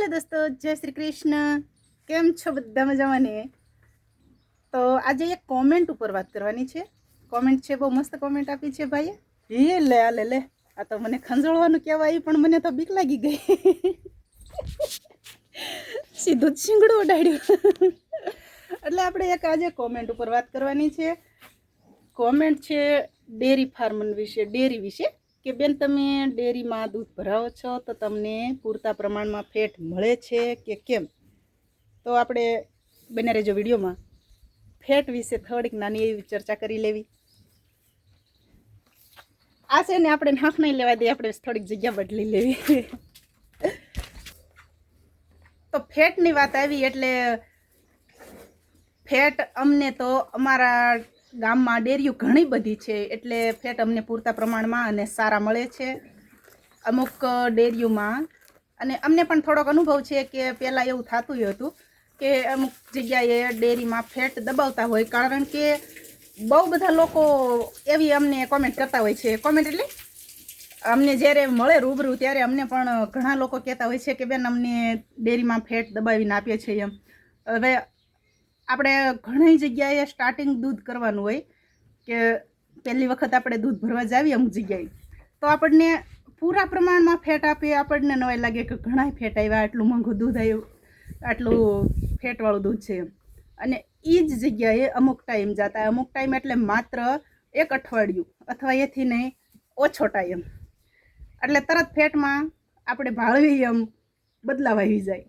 હાલો દોસ્તો જય શ્રી કૃષ્ણ. કેમ છો બધા મજામાં ને તો આજે એક કોમેન્ટ ઉપર વાત કરવાની છે. કોમેન્ટ છે બહુ મસ્ત કોમેન્ટ આપી છે ભાઈએ. એ લે આ લે લે. આ તો મને ખંજોળવાનું કહેવાય પણ મને તો બીક લાગી ગઈ. સીધું જ શીંગડું ઉડાડ્યું. એટલે આપણે એક આજે કોમેન્ટ ઉપર વાત કરવાની છે. કોમેન્ટ છે ડેરી ફાર્મ વિશે ડેરી વિશે. કે બેન, તમે ડેરીમાં દૂધ ભરાવો છો તો તમને પૂરતા પ્રમાણમાં ફેટ મળે છે કે કેમ? તો આપણે બને રહેજો વિડીયોમાં. ફેટ વિશે થોડીક નાની એવી ચર્ચા કરી લેવી. આ છે ને આપણે નાખ નહીં લેવા દઈએ, આપણે થોડીક જગ્યા બદલી લેવી. તો ફેટની વાત આવી એટલે ફેટ અમને તો અમારા ગામમાં ડેરીઓ ઘણી બધી છે, એટલે ફેટ અમને પૂરતા પ્રમાણમાં અને સારા મળે છે. અમુક ડેરીઓમાં અને અમને પણ થોડોક અનુભવ છે કે પહેલાં એવું થતું હતું કે અમુક જગ્યાએ ડેરીમાં ફેટ દબાવતા હોય, કારણ કે બહુ બધા લોકો એવી અમને કોમેન્ટ કરતા હોય છે. કોમેન્ટ એટલે અમને જ્યારે મળે રૂબરૂ ત્યારે અમને પણ ઘણા લોકો કહેતા હોય છે કે બેન અમને ડેરીમાં ફેટ દબાવીને આપીએ છીએ એમ. હવે આપણે ઘણી જગ્યાએ સ્ટાર્ટિંગ દૂધ કરવાનું હોય કે પહેલી વખત આપણે દૂધ ભરવા જાવીએ અમુક જગ્યાએ, તો આપણને પૂરા પ્રમાણમાં ફેટ આપીએ, આપણને નવાય લાગે કે ઘણા ફેટ આવ્યા આટલું મોંઘું દૂધ આવ્યું આટલું ફેટવાળું દૂધ છે અને એ જ જગ્યાએ અમુક ટાઈમ જતા, અમુક ટાઈમ એટલે માત્ર એક અઠવાડિયું અથવા એથી નહીં, ઓછો ટાઈમ એટલે તરત ફેટમાં આપણે ભાળવી એમ, બદલાવ આવી જાય.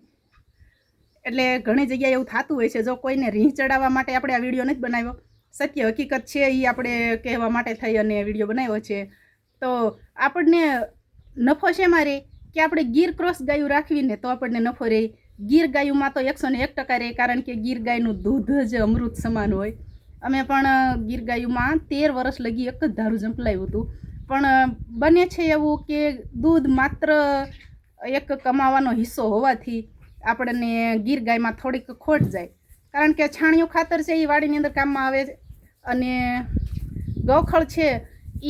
એટલે ઘણી જગ્યાએ એવું થતું હોય છે, જો કોઈને રીંહ ચડાવવા માટે આપણે આ વીડિયો નથી બનાવ્યો. સત્ય, હકીકત છે એ આપણે કહેવા માટે થઈ અને વીડિયો બનાવ્યો છે. તો આપણને નફો છે મારે કે આપણે ગીર ક્રોસ ગાયું રાખવીને તો આપણને નફો રહે ગીર ગાયુંમાં તો એકસો ને એક ટકા રહે કારણ કે ગીર ગાયનું દૂધ જ અમૃત સમાન હોય. અમે પણ ગીર ગાયુંમાં તેર વર્ષ લગી એક જ ધારું જંપલાયું હતું. પણ બને છે એવું કે દૂધ માત્ર એક કમાવાનો હિસ્સો હોવાથી આપણને ગીર ગાયમાં થોડીક ખોટ જાય. કારણ કે છાણિયું ખાતર છે એ વાડીની અંદર કામમાં આવે છે. અને ગૌખળ છે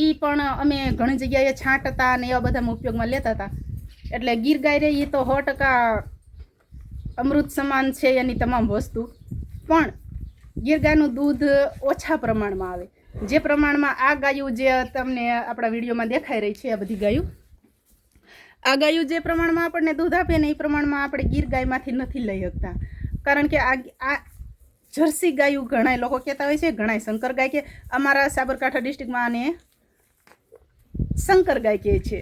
એ પણ અમે ઘણી જગ્યાએ છાંટતા અને એવા બધામાં ઉપયોગમાં લેતા હતા. એટલે ગીર ગાય રે એ તો સો ટકા અમૃત સમાન છે એની તમામ વસ્તુ. પણ ગીર ગાયનું દૂધ ઓછા પ્રમાણમાં આવે. જે પ્રમાણમાં આ ગાયું જે તમને આપણા વિડીયોમાં દેખાઈ રહી છે, આ બધી ગાયું આ ગાયું જે પ્રમાણમાં આપણને દૂધ આપે ને એ પ્રમાણમાં આપણે ગીર ગાયમાંથી નથી લઈ શકતા. કારણ કે આ આ જર્સી ગાયું ઘણા લોકો કહેતા હોય છે ઘણા શંકર ગાય કે અમારા સાબરકાંઠા ડિસ્ટ્રિક્ટમાં આને શંકર ગાય કહે છે.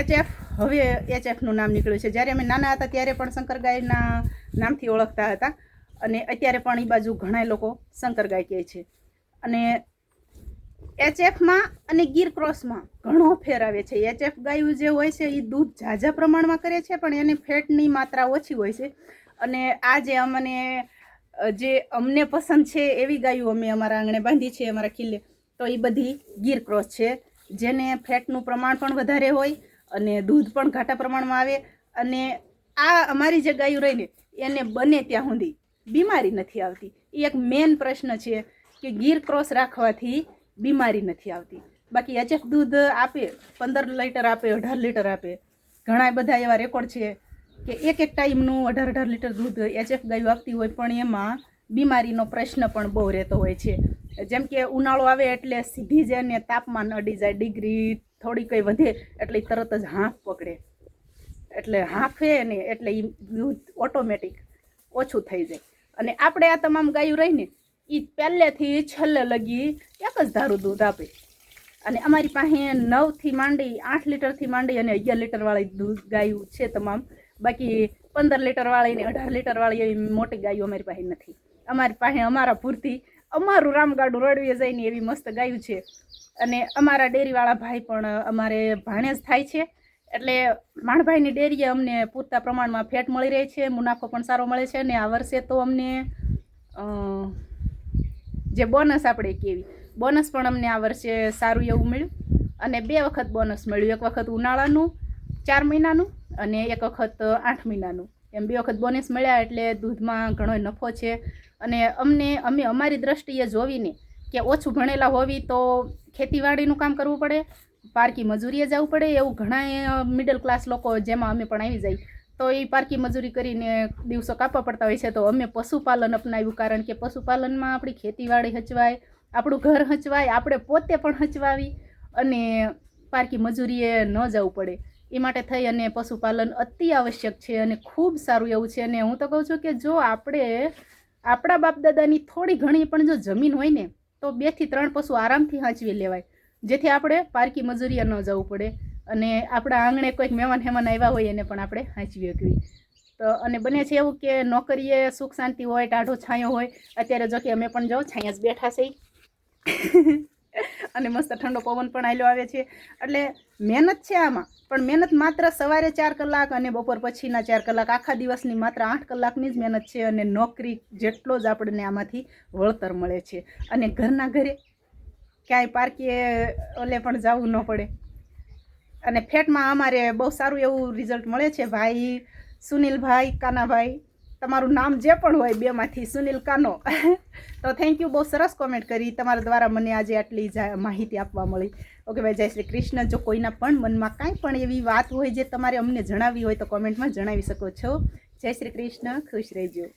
એચએફ, હવે એચએફનું નામ નીકળ્યું છે. જ્યારે અમે નાના હતા ત્યારે પણ શંકર ગાયના નામથી ઓળખતા હતા અને અત્યારે પણ એ બાજુ ઘણા લોકો શંકર ગાય કહે છે. અને એચએફમાં અને ગીર ક્રોસમાં ઘણો ફેર આવે છે. એચએફ ગાયું જે હોય છે એ દૂધ ઝાઝા પ્રમાણમાં કરે છે, પણ એની ફેટની માત્રા ઓછી હોય છે. અને આ જે અમને જે અમને પસંદ છે એવી ગાયું અમે અમારા આંગણે બાંધી છે અમારા કિલ્લે તો એ બધી ગીર ક્રોસ છે. જેને ફેટનું પ્રમાણ પણ વધારે હોય અને દૂધ પણ ઘાટા પ્રમાણમાં આવે. અને આ અમારી જે ગાયું રહીને, એને બને ત્યાં સુધી બીમારી નથી આવતી. એ એક મેન પ્રશ્ન છે કે ગીર ક્રોસ રાખવાથી બીમારી નથી આવતી. બાકી એચએફ દૂધ આપે, પંદર લીટર આપે, અઢાર લીટર આપે. ઘણા બધા એવા રેકોર્ડ છે કે એક એક ટાઈમનું અઢાર અઢાર લીટર દૂધ એચએફ ગાયું આપતી હોય, પણ એમાં બીમારીનો પ્રશ્ન પણ બહુ રહેતો હોય છે. જેમ કે ઉનાળો આવે એટલે સીધી જ એને તાપમાન અડી જાય, ડિગ્રી થોડી કંઈ વધે એટલે તરત જ હાંફ પકડે. એટલે હાંફે ને એટલે એ દૂધ ઓટોમેટિક ઓછું થઈ જાય. અને આપણે આ તમામ ગાયું રહીને એ પહેલેથી છેલ્લે લગી એક જ ધારું દૂધ આપે. અને અમારી પાસે નવથી માંડી, આઠ લીટરથી માંડી અને અગિયાર લીટરવાળી દૂધ ગાયું છે તમામ. બાકી પંદર લીટરવાળી ને અઢાર લીટરવાળી એવી મોટી ગાયો અમારી પાસે નથી. અમારી પાસે અમારા પૂરતી, અમારું રામગાડું રડવીએ જઈને એવી મસ્ત ગાયું છે. અને અમારા ડેરીવાળા ભાઈ પણ અમારે ભાણેજ થાય છે. એટલે માણભાઈની ડેરીએ અમને પૂરતા પ્રમાણમાં ફેટ મળી રહે છે, મુનાફો પણ સારો મળે છે અને આ વર્ષે તો અમને જે બોનસ આપણે કેવી. બોનસ પણ અમને આ વર્ષે સારું એવું મળ્યું. અને બે વખત બોનસ મળ્યું. એક વખત ઉનાળાનું, ચાર મહિનાનું અને એક વખત આઠ મહિનાનું. એમ બે વખત બોનસ મળ્યા એટલે દૂધમાં ઘણો નફો છે. અને અમને, અમે અમારી દ્રષ્ટિએ જોવીને કે ઓછું ભણેલા હોવી તો ખેતીવાડીનું કામ કરવું પડે, પારકી મજૂરીએ જવું પડે એવું ઘણા મિડલ ક્લાસ લોકો જેમાં અમે પણ આવી જાય તો એ પારકી મજૂરી કરીને દિવસો કાપવા પડતા હોય છે, તો અમે પશુપાલન અપનાવ્યું. કારણ કે પશુપાલનમાં આપણી ખેતીવાડી હચવાય, આપણું ઘર હચવાય, આપણે પોતે પણ હચવાવી અને પારકી મજૂરીએ ન જવું પડે. એ માટે થઈ અને પશુપાલન અતિ આવશ્યક છે અને ખૂબ સારું એવું છે. અને હું તો કહું છું કે જો આપણે, આપણા બાપ દાદાની થોડી ઘણી પણ જો જમીન હોય ને, તો બેથી ત્રણ પશુ આરામથી હાંચવી લેવાય. જેથી આપણે પારકી મજૂરીએ ન જવું પડે. અને આપણા આંગણે કોઈક મહેમાન હેમાન આવ્યા હોય એને પણ આપણે હાંચવી શકવી તો અને બને છે એવું કે નોકરીએ સુખ શાંતિ હોય, ટાઢો છાંયો હોય, અત્યારે જો કે અમે પણ જો છાંયા જ બેઠા છે. અને મસ્ત ઠંડો પવન પણ આવેલો આવે છે. એટલે મહેનત છે આમાં, પણ મહેનત માત્ર સવારે ચાર કલાક અને બપોર પછીના ચાર કલાક. આખા દિવસની માત્ર આઠ કલાકની જ મહેનત છે અને નોકરી જેટલો જ આપણને આમાંથી વળતર મળે છે. અને ઘરના ઘરે ક્યાંય પાર્કીએ ઓલે પણ જવું ન પડે. અને ફેટમાં અમારે બહુ સારું એવું રિઝલ્ટ મળે છે. ભાઈ, સુનિલભાઈ કાનાભાઈ, તમારું નામ જે પણ હોય બેમાંથી, સુનિલ કાનો. તો થેન્ક યુ બહુ સરસ કોમેન્ટ કરી. તમારા દ્વારા મને આજે આટલી માહિતી આપવા મળી. ઓકે ભાઈ, જય શ્રી કૃષ્ણ. જો કોઈના પણ મનમાં કાંઈ પણ એવી વાત હોય જે તમારે અમને જણાવવી હોય તો કોમેન્ટમાં જણાવી શકો છો. જય શ્રી કૃષ્ણ. ખુશ રહેજો.